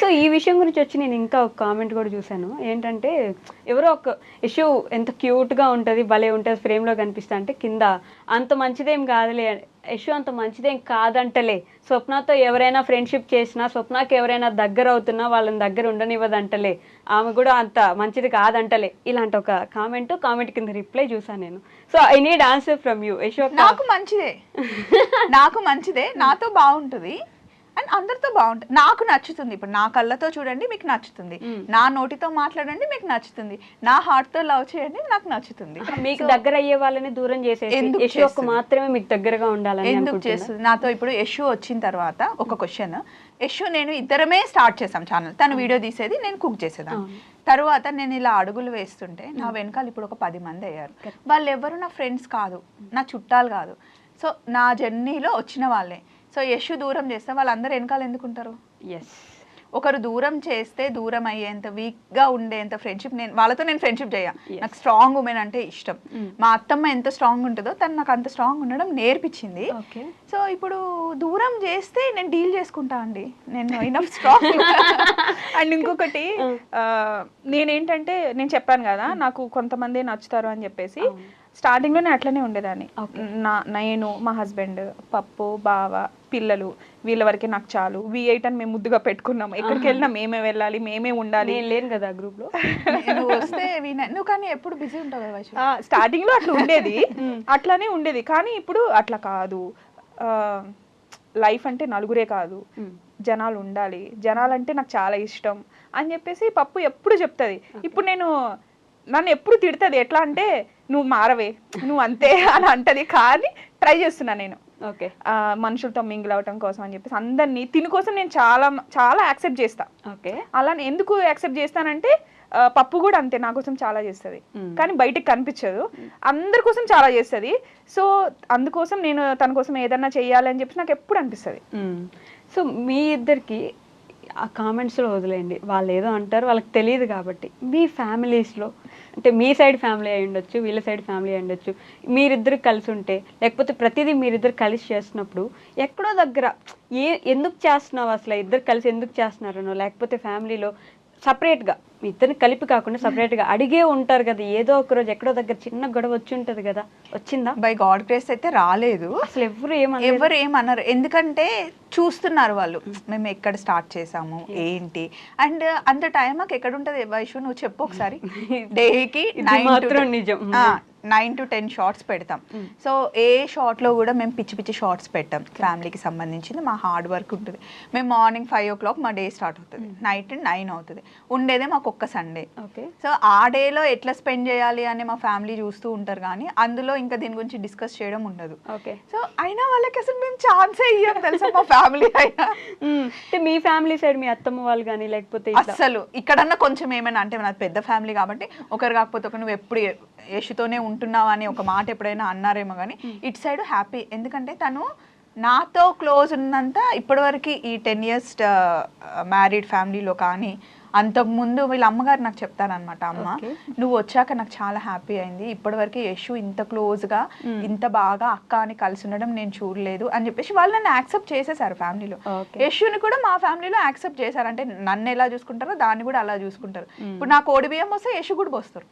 So ఈ విషయం గురించి వచ్చి నేను ఇంకా ఒక కామెంట్ కూడా చూశాను. ఏంటంటే ఎవరో ఒక ఇష్యూ ఎంత క్యూట్గా ఉంటుంది భలే ఉంటుంది ఫ్రేమ్లో కనిపిస్తా అంటే కింద అంత మంచిదేం కాదులే ఇష్యూ అంత మంచిదేం కాదంటలే. స్వప్నతో ఎవరైనా ఫ్రెండ్షిప్ చేసినా స్వప్నకి ఎవరైనా దగ్గర అవుతున్నా వాళ్ళని దగ్గర ఉండనివ్వదంటలే. ఆమె కూడా అంత మంచిది కాదంటలే. ఇలాంటి ఒక కామెంట్ కామెంట్ కింద రిప్లై చూసాను నేను. So I need answer from you Yasho నాకు మంచిదే. నాకు మంచిదే. నాతో బాగుంటుంది. అందరితో బాగుంటుంది నాకు నచ్చుతుంది. ఇప్పుడు నా కళ్ళతో చూడండి మీకు నచ్చుతుంది. నా నోటితో మాట్లాడండి మీకు నచ్చుతుంది. నా heart తో లవ్ చేయండి నాకు నచ్చుతుంది. మీకు దగ్గర అయ్యే వాళ్ళని దూరం యశోకు చేస్తుంది? మాత్రమే మీకు దగ్గరగా ఉండాలని ఎందుకు చేస్తుంది? నాతో ఇప్పుడు యశు వచ్చిన తర్వాత ఒక క్వశ్చన్. యశు నేను ఇద్దరమే స్టార్ట్ చేసాం ఛానల్. తను వీడియో తీసేది నేను కుక్ చేసేదాన్ని. తర్వాత నేను ఇలా అడుగులు వేస్తుంటే నా వెనకాల ఇప్పుడు ఒక పది మంది అయ్యారు. వాళ్ళు ఎవరు నా ఫ్రెండ్స్ కాదు. నా చుట్టాలు కాదు. సో నా జర్నీలో వచ్చిన వాళ్ళే. సో యశు దూరం చేస్తే వాళ్ళందరూ వెనకాల ఎందుకుంటారు? ఎస్ ఒకరు దూరం చేస్తే దూరం అయ్యేంత వీక్గా ఉండేంత ఫ్రెండ్షిప్ నేను వాళ్ళతో నేను ఫ్రెండ్షిప్ చేయ. నాకు స్ట్రాంగ్ ఉమెన్ అంటే ఇష్టం. మా అత్తమ్మ ఎంత స్ట్రాంగ్ ఉంటుందో తను నాకు అంత స్ట్రాంగ్ ఉండడం నేర్పించింది. ఓకే సో ఇప్పుడు దూరం చేస్తే నేను డీల్ చేసుకుంటా అండి. నేను ఇనఫ్ స్ట్రాంగ్ అండ్ ఇంకొకటి ఆ, నేనేంటంటే నేను చెప్పాను కదా నాకు కొంతమంది నచ్చుతారు అని చెప్పేసి. స్టార్టింగ్లోనే అట్లనే ఉండేదాన్ని. నా నేను మా హస్బెండ్ పప్పు బావ పిల్లలు వీళ్ళ వరకే నాకు చాలు. వి ఎయిట్ అని మేము ముద్దుగా పెట్టుకున్నాం ఎక్కడికి వెళ్ళినా మేమే వెళ్ళాలి మేమే ఉండాలి. నేను లేను కదా గ్రూప్లో వస్తే విన నువ్వు కానీ ఎప్పుడు బిజీ ఉంటావు కదా స్టార్టింగ్లో అట్లా ఉండేది. అట్లానే ఉండేది. కానీ ఇప్పుడు అట్లా కాదు. లైఫ్ అంటే నలుగురే కాదు. జనాలు ఉండాలి. జనాలు అంటే నాకు చాలా ఇష్టం అని చెప్పేసి పప్పు ఎప్పుడు చెప్తుంది. ఇప్పుడు నేను నన్ను ఎప్పుడు తిడుతుంది. ఎట్లా అంటే నువ్వు మారవే నువ్వు అంతే అని అంటది. కానీ ట్రై చేస్తున్నా నేను. ఓకే. మనుషులతో మింగిల్ అవటం కోసం అని చెప్పేసి అందరినీ తిని కోసం నేను చాలా చాలా యాక్సెప్ట్ చేస్తా. ఓకే. అలా ఎందుకు యాక్సెప్ట్ చేస్తానంటే పప్పు కూడా అంతే నా కోసం చాలా చేస్తుంది. కానీ బయటికి కనిపించదు. అందరి కోసం చాలా చేస్తుంది. సో అందుకోసం నేను తన కోసం ఏదన్నా చెయ్యాలి అని చెప్పి నాకు ఎప్పుడు అనిపిస్తుంది. సో మీ ఇద్దరికి ఆ కామెంట్స్లో వదిలేయండి. వాళ్ళు ఏదో అంటారు వాళ్ళకి తెలియదు కాబట్టి. మీ ఫ్యామిలీస్లో అంటే మీ సైడ్ ఫ్యామిలీ అయి ఉండొచ్చు వీళ్ళ సైడ్ ఫ్యామిలీ అయి ఉండొచ్చు మీరిద్దరు కలిసి ఉంటే లేకపోతే ప్రతిదీ మీరిద్దరు కలిసి చేస్తున్నప్పుడు ఎక్కడో దగ్గర ఏ ఎందుకు చేస్తున్నావు అసలు? ఇద్దరు కలిసి ఎందుకు చేస్తున్నారనో లేకపోతే ఫ్యామిలీలో సపరేట్గా ఇద్దరిని కలిపి కాకుండా సపరేట్గా అడిగే ఉంటారు కదా ఏదో ఒక రోజు ఎక్కడో దగ్గర చిన్న గొడవ వచ్చి ఉంటుంది కదా వచ్చిందా? బై గాడ్ గ్రేస్ అయితే రాలేదు. అసలు ఎవరు ఏమన్నా ఎవరు ఏమన్నారు ఎందుకంటే చూస్తున్నారు వాళ్ళు మేము ఎక్కడ స్టార్ట్ చేసాము ఏంటి? అండ్ అంత టైం మాకు ఎక్కడ ఉంటుంది వైషు నువ్వు చెప్పు ఒకసారి. డేకి నిజం. నైన్ టు టెన్ షార్ట్స్ పెడతాం. సో ఏ షార్ట్లో కూడా మేము పిచ్చి పిచ్చి షార్ట్స్ పెట్టాం. ఫ్యామిలీకి సంబంధించింది. మా హార్డ్ వర్క్ ఉంటుంది. మేము మార్నింగ్ ఫైవ్ ఓ క్లాక్ మా డే స్టార్ట్ అవుతుంది. నైట్ నైన్ అవుతుంది. ఉండేదే మాకు ఒక్క సండే. ఓకే సో ఆ డేలో ఎట్లా స్పెండ్ చేయాలి అని మా ఫ్యామిలీ చూస్తూ ఉంటారు కానీ అందులో ఇంకా దీని గురించి డిస్కస్ చేయడం ఉండదు. ఓకే సో అయినా వాళ్ళకి అసలు మేము ఛాన్సే ఇయ్యం తెలుసా? మా ఫ్యామిలీ అయినా. అంటే మీ ఫ్యామిలీ సైడ్ మీ అత్తమ్మ వాళ్ళు కానీ లేకపోతే అస్సలు ఇక్కడన్నా కొంచెం ఏమైనా అంటే నాది పెద్ద ఫ్యామిలీ కాబట్టి ఒకరు కాకపోతే ఒక నువ్వు ఎప్పుడు యశుతోనే ఉంటున్నావు అని ఒక మాట ఎప్పుడైనా అన్నారేమో కానీ ఇటు సైడ్ హ్యాపీ ఎందుకంటే తను నాతో క్లోజ్ ఉన్నంత ఇప్పటివరకు ఈ టెన్ ఇయర్స్ మ్యారీడ్ ఫ్యామిలీలో కానీ అంతకుముందు వీళ్ళ అమ్మగారు నాకు చెప్తారనమాట అమ్మ. నువ్వు వచ్చాక నాకు చాలా హ్యాపీ అయింది. ఇప్పటివరకు యశు ఇంత క్లోజ్గా ఇంత బాగా అక్క అని కలిసి ఉండడం నేను చూడలేదు అని చెప్పేసి వాళ్ళు నన్ను యాక్సెప్ట్ చేసేసారు ఫ్యామిలీలో. యశుని కూడా మా ఫ్యామిలీలో యాక్సెప్ట్ చేశారు. అంటే నన్ను ఎలా చూసుకుంటారో దాన్ని కూడా అలా చూసుకుంటారు. ఇప్పుడు నాకు కోడి బియ్యం వస్తే యశు కూడా పోస్తారు.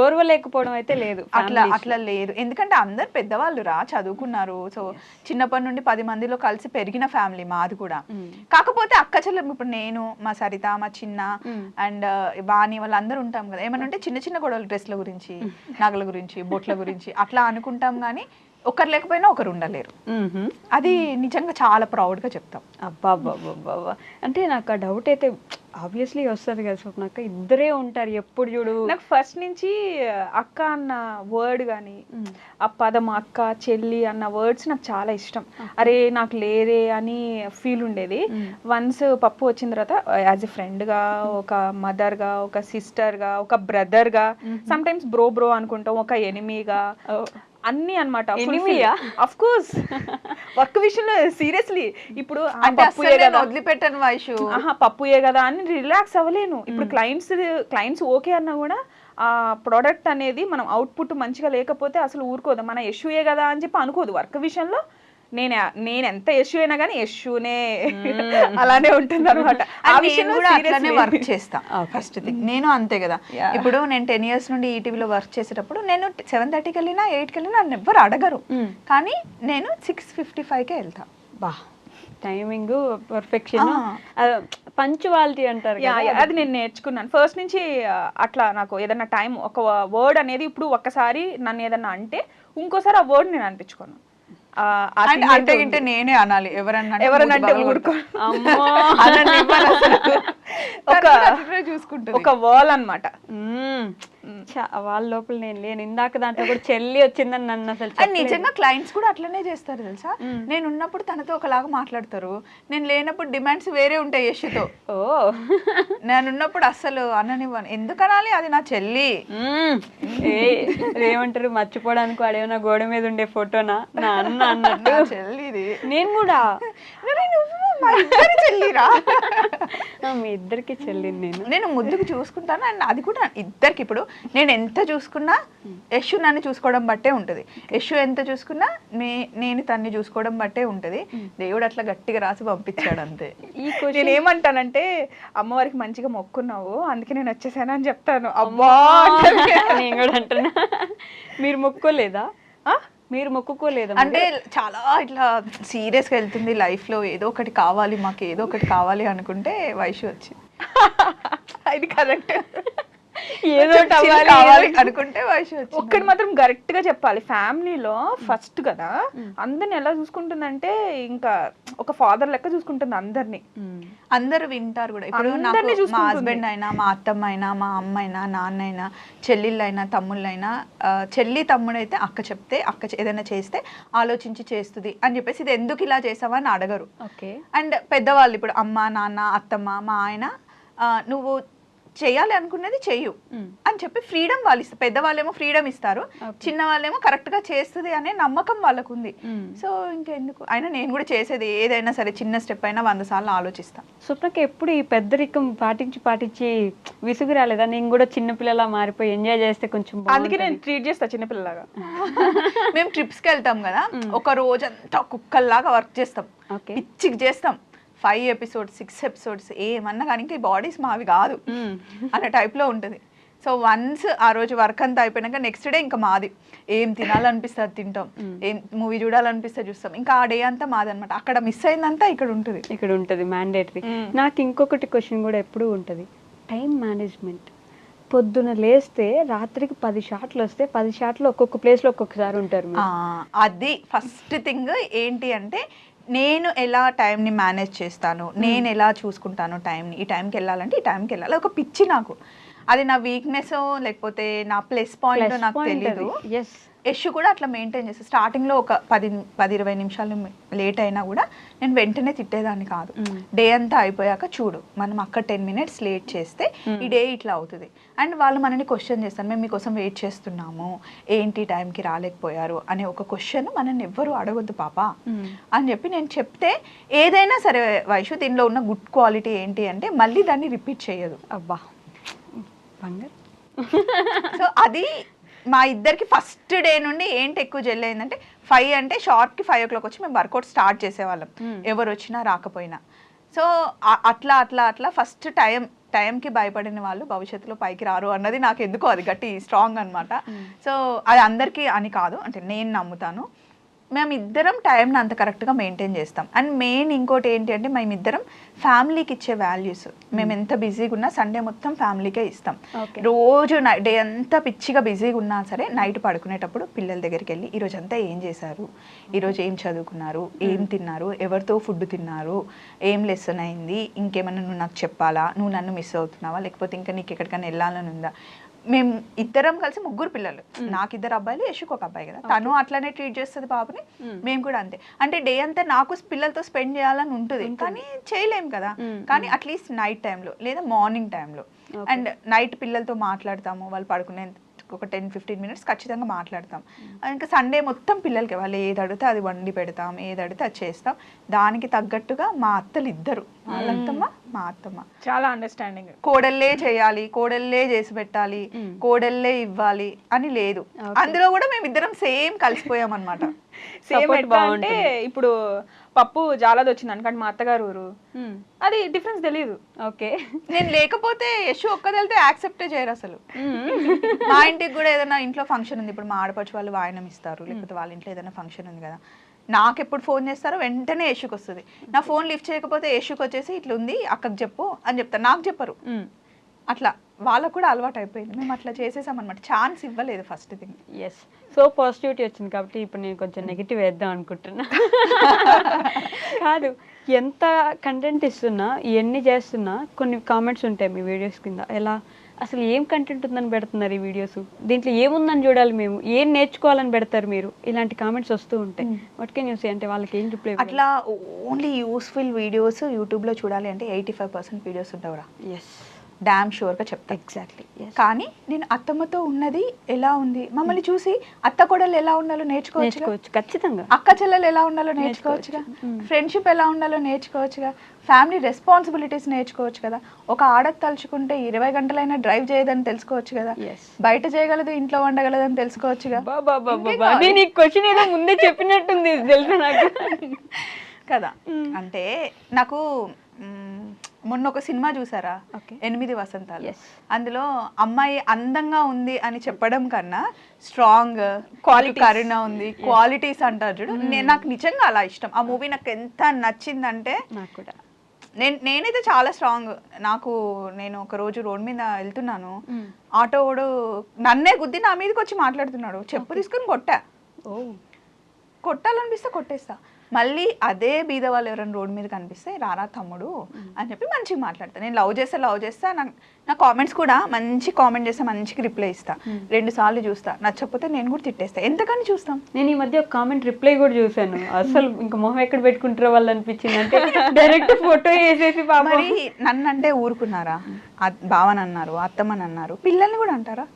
ఓర్వలేకపోవడం అయితే లేదు అట్లా. అట్లా లేదు. ఎందుకంటే అందరు పెద్దవాళ్ళు రా చదువుకున్నారు. సో చిన్నప్పటి నుండి పది మందిలో కలిసి పెరిగిన ఫ్యామిలీ మాది కూడా. కాకపోతే అక్క చెల్లెలు ఇప్పుడు నేను మా సరిత మా చిన్న అండ్ వాణి వాళ్ళందరూ ఉంటాం కదా. ఏమన్నా ఉంటే చిన్న చిన్న గొడవలు డ్రెస్ల గురించి నగల గురించి బొట్ల గురించి అట్లా అనుకుంటాం కానీ ఒకరు లేకపోయినా ఒకరు ఉండలేరు. అది నిజంగా చాలా ప్రౌడ్గా చెప్తాం. అబ్బా అబ్బా. అంటే నాకు ఆ డౌట్ అయితే ఆబ్వియస్లీ వస్తుంది కదా స్వప్నక్క ఇద్దరే ఉంటారు ఎప్పుడు చూడు. నాకు ఫస్ట్ నుంచి అక్క అన్న వర్డ్ కానీ ఆ పదం అక్క చెల్లి అన్న వర్డ్స్ నాకు చాలా ఇష్టం. అరే నాకు లేరే అని ఫీల్ ఉండేది. వన్స్ పప్పు వచ్చిన తర్వాత యాజ్ ఎ ఫ్రెండ్గా ఒక మదర్గా ఒక సిస్టర్గా ఒక బ్రదర్గా సమ్ టైమ్స్ బ్రో బ్రో అనుకుంటాం ఒక ఎనిమీగా. అన్ని అనమాట? అఫ్ కోర్స్ వర్క్ విషయంలో సీరియస్లీ ఇప్పుడు వదిలిపెట్టాను వైషు. ఆహా పప్పుయే కదా అని రిలాక్స్ అవ్వలేను. ఇప్పుడు క్లయింట్స్ క్లయింట్స్ ఓకే అన్నా కూడా ఆ ప్రోడక్ట్ అనేది మనం అవుట్పుట్ మంచిగా లేకపోతే అసలు ఊరుకోదు. మన ఇష్యూయే కదా అని చెప్పి అనుకోదు. వర్క్ విషయంలో నేను నేను ఎంత యశు అయినా కానీ యశునే అలానే ఉంటుంది అనమాట వర్క్ చేస్తా ఫస్ట్ థింగ్ నేను అంతే కదా. ఇప్పుడు నేను టెన్ ఇయర్స్ నుండి ఈటీవీలో వర్క్ చేసేటప్పుడు నేను సెవెన్ థర్టీకి వెళ్ళినా ఎయిట్కి వెళ్ళినా నన్ను ఎవ్వరు అడగరు. కానీ నేను సిక్స్ ఫిఫ్టీ ఫైవ్కే వెళ్తా. బా. Timing perfection. పంచువాలిటీ అంటారు అది నేను నేర్చుకున్నాను. ఫస్ట్ నుంచి అట్లా నాకు ఏదన్నా టైం ఒక వర్డ్ అనేది ఇప్పుడు ఒక్కసారి నన్ను ఏదన్నా అంటే ఇంకోసారి ఆ వర్డ్ నేను అనిపించుకోను. ఆ, ఆ అంటే ఉంది. నేనే అనాలి. ఎవరన్నా అంటే ఎవరన్నా అంటే ఊరుకో ఒక చూసుకుంటుంది. ఒక వాల్. చా- వాళ్ళ లోపల నేను లేను. ఇందాక దాంట్లో కూడా చెల్లి వచ్చిందని నన్ను అసలు. నిజంగా క్లయింట్స్ కూడా అట్లనే చేస్తారు తెలుసా? నేను ఉన్నప్పుడు తనతో ఒకలాగా మాట్లాడతారు. నేను లేనప్పుడు డిమాండ్స్ వేరే ఉంటాయి యశుతో ఓ. నేను ఉన్నప్పుడు అస్సలు అననివ్వను. ఎందుకు అనాలి అది నా చెల్లి. ఏమంటారు మర్చిపోవడానికి వాడేమన్నా గోడ మీద ఉండే ఫోటోనా? నా అన్న అన్నట్టు చెల్లిది. నేను కూడా. మా ఇద్దరి చెల్లిరా? ఆ, మీ ఇద్దరికి చెల్లిని నేను. నేను ముద్దుకు చూసుకుంటాను అండ్ అది కూడా ఇద్దరికి. ఇప్పుడు నేను ఎంత చూసుకున్నా యశు నన్ను చూసుకోవడం బట్టే ఉంటుంది. యశు ఎంత చూసుకున్నా నే నేను తన్ని చూసుకోవడం బట్టే ఉంటుంది. దేవుడు అట్లా గట్టిగా రాసి పంపించాడు అంతే. ఈ నేను ఏమంటానంటే అమ్మవారికి మంచిగా మొక్కున్నావు అందుకే నేను వచ్చేసాను అని చెప్తాను. అబ్బా! అంటది. నేను కూడా అంటున్నా. మీరు మొక్కోలేదా? ఆ? మీరు మొక్కుకోలేదా అంటే చాలా ఇట్లా సీరియస్గా వెళ్తుంది లైఫ్లో ఏదో ఒకటి కావాలి మాకు ఏదో ఒకటి కావాలి అనుకుంటే వయసు వచ్చి. ఇది కరెక్ట్. ఏదో కావాలి అనుకుంటే ఒక్కటి మాత్రం కరెక్ట్గా చెప్పాలి. ఫ్యామిలీలో ఫస్ట్ కదా అందరిని ఎలా చూసుకుంటుందంటే ఇంకా ఒక ఫాదర్ లెక్క చూసుకుంటుంది అందరిని. అందరూ వింటారు కూడా. ఇప్పుడు మా. హస్బెండ్ అయినా మా అత్తమ్మ అయినా మా అమ్మ అయినా నాన్న అయినా చెల్లెళ్ళైనా తమ్ముళ్ళైనా చెల్లి తమ్ముడు అయితే అక్క చెప్తే అక్క ఏదైనా చేస్తే ఆలోచించి చేస్తుంది అని చెప్పేసి ఇది ఎందుకు ఇలా చేసావా అని అడగరు. ఓకే. అండ్ పెద్దవాళ్ళు ఇప్పుడు అమ్మ నాన్న అత్తమ్మ మా ఆయన నువ్వు చేయాలి అనుకున్నది చెయ్యు మ్మ్. అని చెప్పి ఫ్రీడమ్ వాళ్ళు ఇస్తారు పెద్దవాళ్ళేమో ఫ్రీడమ్ ఇస్తారు. చిన్న వాళ్ళేమో కరెక్ట్గా చేస్తుంది అనే నమ్మకం వాళ్ళకు ఉంది. సో ఇంకెందుకు? అయినా నేను కూడా చేసేది ఏదైనా సరే చిన్న స్టెప్ అయినా వంద సార్లు ఆలోచిస్తాను స్వప్నకి ఎప్పుడు ఈ పెద్దరికం పాటించి పాటించి విసుగు రాలేదా? నేను కూడా చిన్నపిల్లలా మారిపోయి ఎంజాయ్ చేస్తే కొంచెం అందుకే నేను. ట్రీట్ చేస్తా చిన్నపిల్లలాగా. మేము ట్రిప్స్కి వెళ్తాం కదా ఒక రోజంతా కుక్కల్లాగా వర్క్ చేస్తాం. ఓకే పిచ్చికి చేస్తాం. ఫైవ్ ఎపిసోడ్స్ సిక్స్ ఎపిసోడ్స్ ఏమన్నా కానీ ఇంకా ఈ బాడీస్ మావి కాదు. అనే టైప్లో ఉంటుంది. సో వన్స్ ఆ రోజు వర్క్ అంతా అయిపోయినాక నెక్స్ట్ డే ఇంకా మాది. ఏం తినాలనిపిస్తే అది తింటాం ఏం మూవీ చూడాలనిపిస్తే చూస్తాం. ఇంకా ఆ డే అంతా మాది అనమాట అక్కడ మిస్ అయిందంతా ఇక్కడ ఉంటుంది. ఇక్కడ ఉంటుంది మ్యాండేటరీ. నాకు ఇంకొకటి క్వశ్చన్ కూడా ఎప్పుడూ ఉంటుంది. టైం మేనేజ్మెంట్ పొద్దున లేస్తే రాత్రికి పది షాట్లు వస్తే పది షాట్లు ఒక్కొక్క ప్లేస్లో ఒక్కొక్కసారి ఉంటారు అది ఫస్ట్ థింగ్ ఏంటి అంటే నేను ఎలా టైంని మేనేజ్ చేస్తాను? నేను ఎలా చూసుకుంటాను టైంని ఈ టైంకి వెళ్ళాలంటే ఈ టైంకి వెళ్ళాలి. ఒక పిచ్చి నాకు. అది నా వీక్నెస్ లేకపోతే నా ప్లస్ పాయింట్ నాకు తెలియదు అది. యశ్ కూడా అట్లా మెయింటైన్ చేస్తాను స్టార్టింగ్లో ఒక పది పది ఇరవై నిమిషాలు లేట్ అయినా కూడా నేను వెంటనే తిట్టేదాన్ని కాదు. డే అంతా అయిపోయాక చూడు మనం అక్కడ టెన్ మినిట్స్ లేట్ చేస్తే ఈ డే ఇట్లా అవుతుంది. అండ్ వాళ్ళు మనని క్వశ్చన్ చేస్తారు మేము మీకోసం వెయిట్ చేస్తున్నాము. ఏంటి టైంకి రాలేకపోయారు? అనే ఒక క్వశ్చన్ మనల్ని ఎవ్వరు అడగొద్దు పాప. అని చెప్పి నేను చెప్తే ఏదైనా సరే వైషు దీనిలో ఉన్న గుడ్ క్వాలిటీ ఏంటి అంటే మళ్ళీ దాన్ని రిపీట్ చేయదు. అబ్బా. బంగారు. సో అది మా ఇద్దరికి ఫస్ట్ డే నుండి ఏంటి ఎక్కువ జెల్ అయిందంటే ఫైవ్ అంటే షార్ట్కి ఫైవ్ ఓ క్లాక్ వచ్చి మేము వర్కౌట్ స్టార్ట్ చేసేవాళ్ళం. Hmm. ఎవరు వచ్చినా రాకపోయినా. సో అట్లా అట్లా అట్లా ఫస్ట్ టైం టైంకి భయపడిన వాళ్ళు భవిష్యత్తులో పైకి రారు అన్నది నాకు ఎందుకో అది గట్టి స్ట్రాంగ్ అనమాట సో అది అందరికీ అని కాదు అంటే నేను నమ్ముతాను. మేము ఇద్దరం టైంని అంత కరెక్ట్గా మెయింటైన్ చేస్తాం. అండ్ మెయిన్ ఇంకోటి ఏంటి అంటే మేము ఇద్దరం ఫ్యామిలీకి ఇచ్చే వాల్యూస్ మేము ఎంత బిజీగా ఉన్నా సండే మొత్తం ఫ్యామిలీకే ఇస్తాం. రోజు డే అంతా పిచ్చిగా బిజీగా ఉన్నా సరే నైట్ పడుకునేటప్పుడు పిల్లల దగ్గరికి వెళ్ళి ఈరోజు అంతా ఏం చేశారు? ఈరోజు ఏం చదువుకున్నారు? ఏం తిన్నారు? ఎవరితో ఫుడ్ తిన్నారు? ఏం లెసన్ అయింది? ఇంకేమన్నా నువ్వు నాకు చెప్పాలా? నువ్వు నన్ను మిస్ అవుతున్నావా? లేకపోతే ఇంకా నీకు ఎక్కడికైనా వెళ్ళాలని ఉందా? మేము ఇద్దరం కలిసి ముగ్గురు పిల్లలు. నాకు ఇద్దరు అబ్బాయిలు యశుకు ఒక అబ్బాయి కదా. తను అట్లానే ట్రీట్ చేస్తుంది పాపని మేము. కూడా అంతే. అంటే డే అంతా నాకు పిల్లలతో స్పెండ్ చేయాలని ఉంటుంది. కానీ చేయలేం కదా. కానీ అట్లీస్ట్ నైట్ టైంలో లేదా మార్నింగ్ టైంలో అండ్ నైట్ పిల్లలతో మాట్లాడతాము. వాళ్ళు పడుకునే ఒక టెన్ ఫిఫ్టీన్ మినిట్స్ ఖచ్చితంగా మాట్లాడతాం. ఇంకా సండే మొత్తం పిల్లలకి వాళ్ళు ఏది అడిగితే అది వండి పెడతాం. ఏది అడిగితే అది చేస్తాం. దానికి తగ్గట్టుగా మా అత్తలు ఇద్దరు వాళ్ళత్తమ్మ మా అత్తమ్మ. చాలా అండర్స్టాండింగ్ కోడల్లే చేయాలి కోడల్లే చేసి పెట్టాలి కోడల్లే ఇవ్వాలి అని లేదు. అందులో కూడా మేము ఇద్దరం సేమ్ కలిసిపోయాం అనమాట సేమ్ అంటే. ఇప్పుడు పప్పు జాలది వచ్చింది అనుకోండి మా అత్తగారు ఊరు. అది డిఫరెన్స్ తెలియదు ఓకే. నేను లేకపోతే యశు ఒక్కదెళ్తే యాక్సెప్టే చేయరు అసలు. మా ఇంటికి కూడా ఏదైనా ఇంట్లో ఫంక్షన్ ఉంది. ఇప్పుడు మా ఆడపడుచు వాళ్ళు వాయనం ఇస్తారు. లేకపోతే వాళ్ళ ఇంట్లో ఏదైనా ఫంక్షన్ ఉంది కదా. నాకు ఎప్పుడు ఫోన్ చేస్తారో వెంటనే యశుకి వస్తుంది నా ఫోన్ లిఫ్ట్ చేయకపోతే యశుకి వచ్చేసి ఇట్లా ఉంది అక్కకి చెప్పు అని చెప్తారు. నాకు చెప్పరు. అట్లా వాళ్ళకు కూడా అలవాటు అయిపోయింది. మేము అట్లా చేసేసాం అనమాట ఛాన్స్ ఇవ్వలేదు first thing yes so positivity వచ్చింది కాబట్టి ఇప్పుడు నేను కొంచెం నెగిటివ్ వేద్దాం అనుకుంటున్నా. కాదు ఎంత కంటెంట్ ఇస్తున్నా ఎన్ని చేస్తున్నా కొన్ని కామెంట్స్ ఉంటాయి మీ వీడియోస్ కింద. ఎలా? అసలు ఏం కంటెంట్ ఉందని పెడుతున్నారు ఈ వీడియోస్ దీంట్లో ఏముందని చూడాలి మేము? ఏం నేర్చుకోవాలని పెడతారు మీరు? ఇలాంటి కామెంట్స్ వస్తూ ఉంటాయి. వాట్ కెన్ యూస్ అంటే వాళ్ళకి ఏం రిప్లై అట్లా ఓన్లీ యూస్ఫుల్ వీడియోస్ యూట్యూబ్లో చూడాలి అంటే ఎయిటీ ఫైవ్ పర్సెంట్ వీడియోస్ ఉంటావురా ఎస్ డామ్ షూర్గా చెప్తా. ఎగ్జాక్ట్లీ కానీ నేను అత్తమ్మతో ఉన్నది ఎలా ఉంది? మమ్మల్ని చూసి అత్త కోడలు ఎలా ఉండాలో నేర్చుకోవచ్చు ఖచ్చితంగా. అక్క చెల్లెలు ఎలా ఉండాలో నేర్చుకోవచ్చుగా? ఫ్రెండ్షిప్ ఎలా ఉండాలో నేర్చుకోవచ్చుగా? ఫ్యామిలీ రెస్పాన్సిబిలిటీస్ నేర్చుకోవచ్చు కదా? ఒక ఆడది తలుచుకుంటే ఇరవై గంటలైనా డ్రైవ్ చేయదని తెలుసుకోవచ్చు కదా. బయట చేయగలదు ఇంట్లో వండగలదని తెలుసుకోవచ్చుగా? నేను ఈ క్వశ్చన్ ఏదో ముందే చెప్పినట్టుంది తెలుసా నాకు? కదా. అంటే నాకు మొన్న ఒక సినిమా చూసారా. ఎనిమిది వసంతాలు. అందులో అమ్మాయి అందంగా ఉంది అని చెప్పడం కన్నా స్ట్రాంగ్. క్వాలిటీ కరుణ ఉంది క్వాలిటీస్ అంటారు చూడు. నేను నాకు నిజంగా అలా ఇష్టం. ఆ మూవీ నాకు ఎంత నచ్చిందంటే నాకు కూడా. నేను నేనైతే చాలా స్ట్రాంగ్ నాకు నేను ఒక రోజు రోడ్ మీద వెళ్తున్నాను. Mm. ఆటో వాడు నన్నే గుద్ది నా మీదకి వచ్చి మాట్లాడుతున్నాడు. చెప్పు తీసుకుని కొట్టా. ఓ కొట్టాలనిపిస్తే కొట్టేస్తా. మళ్ళీ అదే బీద వాళ్ళు ఎవరైనా రోడ్ మీద కనిపిస్తే రారా తమ్ముడు అని చెప్పి మంచిగా మాట్లాడతా. నేను లవ్ చేస్తే లవ్ చేస్తా నా నా కామెంట్స్ కూడా మంచి కామెంట్ చేస్తే మంచిగా రిప్లై ఇస్తా. రెండు సార్లు చూస్తా. నచ్చకపోతే నేను కూడా తిట్టేస్తా. ఎంతకని చూస్తాం? నేను ఈ మధ్య ఒక కామెంట్ రిప్లై కూడా చూసాను అసలు ఇంకా మొహం ఎక్కడ పెట్టుకుంటారో వాళ్ళు అనిపించింది అంటే డైరెక్ట్ ఫోటో వేసేసి మరి నన్ను అంటే ఊరుకున్నారా? బావని అన్నారు అత్తమ్మని అన్నారు పిల్లల్ని కూడా అంటారా?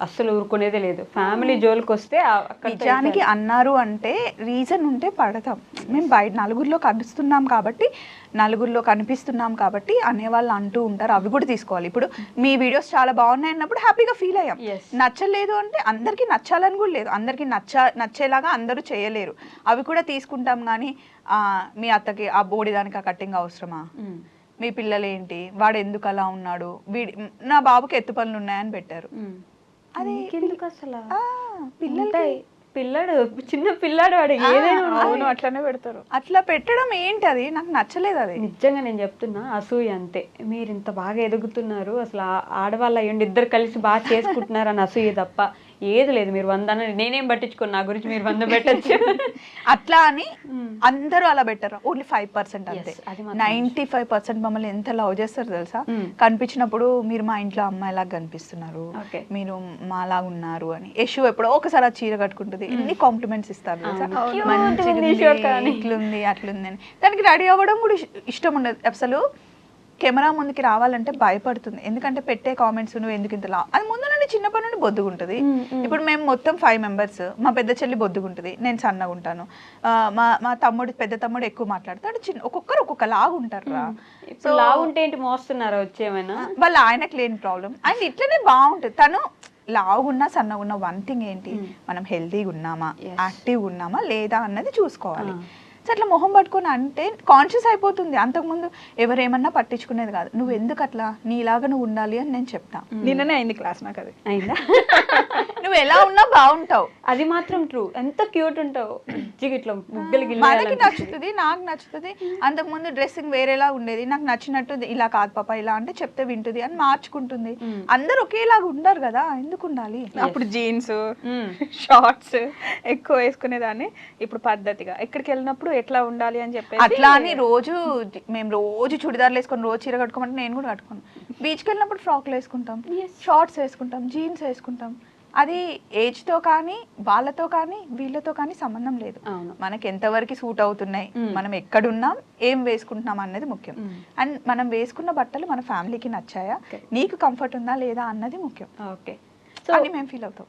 అస్సలు ఊరుకునేదే లేదు. ఫ్యామిలీ జోలికి వస్తే నిజానికి అన్నారు అంటే రీజన్ ఉంటే పడతాం. మేము బయట నలుగురిలో కనిపిస్తున్నాం కాబట్టి నలుగురిలో కనిపిస్తున్నాం కాబట్టి అనేవాళ్ళు అంటూ ఉంటారు. అవి కూడా తీసుకోవాలి. ఇప్పుడు మీ వీడియోస్ చాలా బాగున్నాయి అన్నప్పుడు హ్యాపీగా ఫీల్ అయ్యాం. నచ్చలేదు అంటే అందరికీ నచ్చాలని కూడా లేదు. అందరికీ నచ్చ నచ్చేలాగా అందరూ చేయలేరు. అవి కూడా తీసుకుంటాం కానీ ఆ, మీ అత్తకి ఆ బోడి దానికి ఆ కట్టింగ్ అవసరమా? ఉమ్. మీ పిల్లలు ఏంటి వాడు ఎందుకు అలా ఉన్నాడు? వీడి నా బాబుకి ఎత్తు పనులు ఉన్నాయని పెట్టారు. ఉమ్. అది అసలు? పిల్లలకి ఉంటాయి. పిల్లాడు చిన్న పిల్లాడు వాడు ఏదైనా అట్లనే పెడతారు. అట్లా పెట్టడం ఏంటి అది? నాకు నచ్చలేదు అది. నిజంగా నేను చెప్తున్నా అసూయ అంతే. మీరు ఇంత బాగా ఎదుగుతున్నారు అసలు ఆడవాళ్ళు అయ్యండి ఇద్దరు కలిసి బాగా చేసుకుంటున్నారు అని అసూయ తప్ప. ఏది లేదు. మీరు వంద నేనేం పట్టించుకోను? నా గురించి మీరు వంద పెట్టచ్చు. అట్లా అని అందరూ అలా పెట్టారు. ఓన్లీ ఫైవ్ పర్సెంట్ అంతే. అది మాత్రం నైన్టీ ఫైవ్ పర్సెంట్ మమ్మల్ని ఎంత లవ్ చేస్తారు తెలుసా? Hmm. కనిపించినప్పుడు మీరు మా ఇంట్లో అమ్మాయిలాగా కనిపిస్తున్నారు. Okay. మీరు మాలాగా ఉన్నారు అని. యశు ఎప్పుడో ఒకసారి ఆ చీర కట్టుకుంటుంది. ఎన్ని కాంప్లిమెంట్స్ ఇస్తారు తెలుసా? అవును. Cute మంచిగా ఉంది అని. ఇట్లుంది అట్లుంది అని. దానికి రెడీ అవ్వడం కూడా ఇష్- ఇష్టం ఉండదు. అసలు కెమెరా ముందుకి రావాలంటే భయపడుతుంది. ఎందుకంటే పెట్టే కామెంట్స్ నువ్వు ఎందుకు ఇంత లా అది ముందు చిన్నప్పటి నుండి బొద్దుగుంటుంది. ఇప్పుడు మేము మొత్తం ఫైవ్ మెంబర్స్ మా పెద్ద చెల్లి బొద్దుగుంటుంది నేను సన్నగా ఉంటాను. మా మా తమ్ముడు పెద్ద తమ్ముడు ఎక్కువ మాట్లాడతాడు చిన్న ఒక్కొక్కరు ఒక్కొక్క లాగా ఉంటారు ఉంటే ఏంటి మోస్తున్నారా వచ్చేమైనా? వాళ్ళ ఆయనకు లేని ప్రాబ్లం అండ్ ఇట్లనే బాగుంటుంది. తను లావుగున్నా సన్నగున్నా వన్ థింగ్ ఏంటి? మనం హెల్తీగా ఉన్నామా. యాక్టివ్గా ఉన్నామా? లేదా అన్నది చూసుకోవాలి. అట్లా మొహం పట్టుకొని అంటే కాన్షియస్ అయిపోతుంది. అంతకుముందు ఎవరేమన్నా పట్టించుకునేది కాదు. నువ్వు ఎందుకు అట్లా నీలాగా నువ్వు ఉండాలి అని నేను చెప్తా. నిన్ననే అయింది క్లాస్ నాకు అది. అయిందా? నువ్వు ఎలా ఉన్నా బాగుంటావు. అది మాత్రం ట్రూ ఎంత క్యూట్ ఉంటావు. ఇట్లా బుగ్గలు మనకి నచ్చుతుంది నాకు నచ్చుతుంది. అంతకుముందు డ్రెస్సింగ్ వేరేలా ఉండేది. నాకు నచ్చినట్టు ఇలా కాదు పాప ఇలా అంటే చెప్తే వింటుంది అని మార్చుకుంటుంది. అందరు ఒకేలాగా ఉండరు కదా ఎందుకు ఉండాలి? అప్పుడు జీన్స్ షార్ట్స్ ఎక్కువ వేసుకునేదాన్ని. ఇప్పుడు పద్ధతిగా. ఎక్కడికి వెళ్ళినప్పుడు ఎట్లా ఉండాలి అని చెప్పేసి అట్లా అని రోజు మేము రోజు చుడిదార్లు వేసుకొని రోజు చీర కట్టుకోమంటే నేను కూడా కట్టుకోను. బీచ్కి వెళ్ళినప్పుడు ఫ్రాక్లు వేసుకుంటాం. షార్ట్స్ వేసుకుంటాం జీన్స్ వేసుకుంటాం. అది ఏజ్తో కానీ వాళ్ళతో కానీ వీళ్ళతో కానీ సంబంధం లేదు. మనకి ఎంతవరకు సూట్ అవుతున్నాయి మనం ఎక్కడున్నాం ఏం వేసుకుంటున్నాం అన్నది ముఖ్యం. అండ్ మనం వేసుకున్న బట్టలు మన ఫ్యామిలీకి నచ్చాయా? నీకు కంఫర్ట్ ఉందా లేదా అన్నది ముఖ్యం. ఓకే. సో అని మేము ఫీల్ అవుతాం.